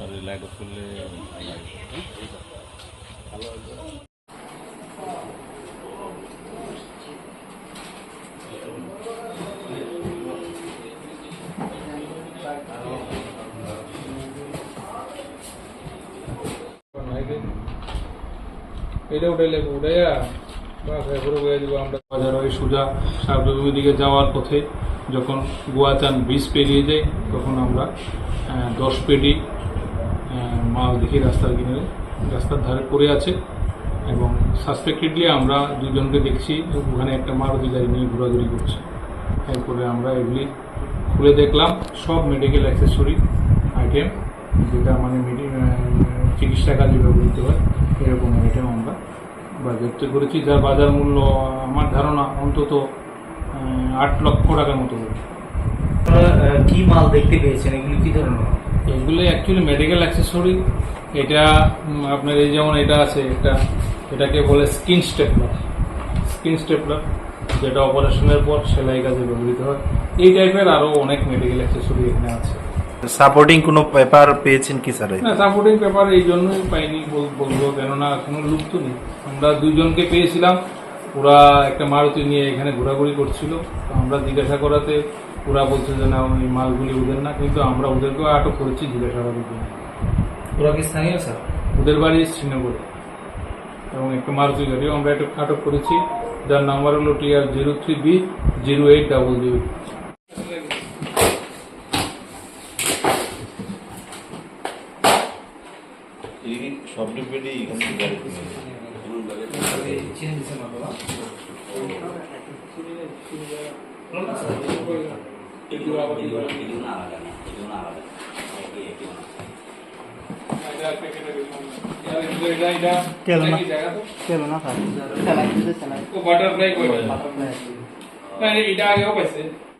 আর light off করলে ভালো লাগবে এটা উঠাইলে উঠাইয়া বাজার ওই সোজা সাবজমি দিকে যাওয়ার পথে যখন গোয়াচান ব্রিজ পেরিয়ে যাই তখন আমরা দশ আহ, মাল দেখি রাস্তার কিনারে। রাস্তার ধারে পড়ে আছে এবং সাসপেক্টেডলি আমরা দুজনকে দেখছি ওখানে একটা মারুতি গাড়ি নিয়ে ঘোরাঘুরি করছে। এরপরে আমরা এগুলি খুলে দেখলাম সব মেডিকেল অ্যাক্সেসরি আইটেম যেটা মানে চিকিৎসা কাজে ব্যবহৃত হয় এরকম আইটেম আমরা বাজেয়াপ্ত করেছি যার বাজার মূল্য আমার ধারণা অন্তত আট লক্ষ টাকার মতো কি মাল দেখতে পেয়েছেন? এগুলি কি ধরনের? এগুলো অ্যাকচুয়ালি মেডিকেল অ্যাক্সেসরি এটা আপনার এই যেমন এটা আছে এটা এটাকে বলে স্কিন স্টেপলার স্কিন স্টেপলার যেটা অপারেশনের পর সেলাই কাজে ব্যবহৃত হয়। এই টাইপের আরও অনেক মেডিকেল অ্যাক্সেসরি এখানে আছে। সাপোর্টিং কোনো পেপার পেয়েছেন কি স্যার না সাপোর্টিং পেপার এই জন্যই পাইনি বল- বলব কেননা কোনো লুক তো নেই। আমরা দুইজনকে পেয়েছিলাম ওরা একটা মারুতি নিয়ে এখানে ঘোরাঘুরি করছিল। আমরা জিজ্ঞাসা করাতে ওরা বলছে যে না ওই মালগুলি ওদের না। কিন্তু আমরা ওদেরকেও আটক করেছি জিজ্ঞাসাবাদের জন্য। ওরা কি স্থানীয় স্যার ওদের বাড়ি শ্রীনগরে। এবং একটা মারুতি গাড়িও আমরা একটা আটক করেছি। যার নাম্বার হলো TR zero three B zero eight double zero এই সব ডিপেন্ডই এখান থেকে গাড়ি কিনে চিনে দিচ্ছেন না বাবা? কেলো না চলো না স্যার চালাই দিতে চালাই বাটারফ্লাই করে এটা আগেও পাইছে।